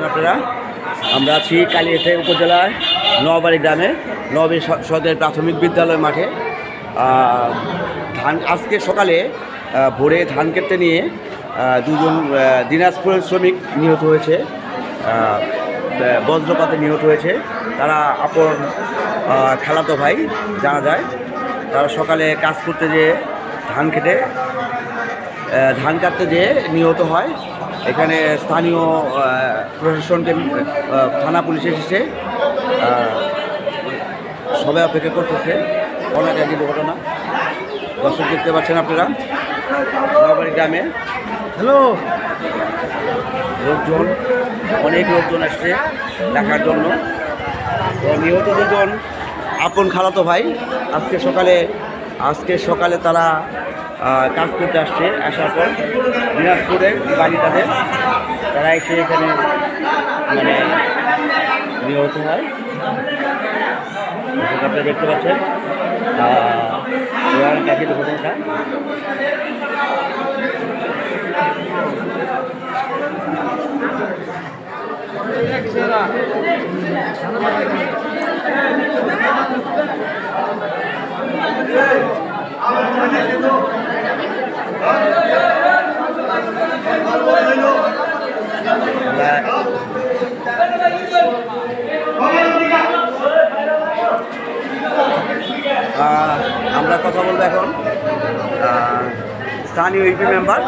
পাচ্ছেন আপনারা? আমরা আছি কালিয়াতে উপজেলার নবাড়ি গ্রামে নবাড়ি স- সদর প্রাথমিক বিদ্যালয় মাঠে। ধান, আজকে সকালে ভোরে ধান কেটে নিয়ে দুজন দিনাজপুরের শ্রমিক নিহত হয়েছে। বজ্রপাতে নিহত হয়েছে। তারা আপন খালাতো ভাই, জানা যায়। তারা সকালে কাজ করতে যেয়ে ধান আহ, ধান কাটতে যেয়ে নিহত হয়। এখানে স্থানীয় প্রশাসনকে থানা পুলিশ এসেছে। সবাই অপেক্ষা করতেছে। অনেক একই দুর্ঘটনা। দর্শক দেখতে পাচ্ছেন আপনারা। নলবাড়ি গ্রামে হ্যালো। লোকজন অনেক লোকজন আসছে দেখার জন্য। নিহত দুজন আপন খালাতো ভাই আজকে সকালে আজকে সকালে তারা কাজ করতে আসছে, আসার পর দিনাজপুরে বাড়ি তাদের তারা এসে এখানে মানে নিহত হয়। আপনারা দেখতে পাচ্ছেন দুর্ঘটনাটা আমরা আমরা কথা বলব এখন। স্থানীয় ইউপি মেম্বার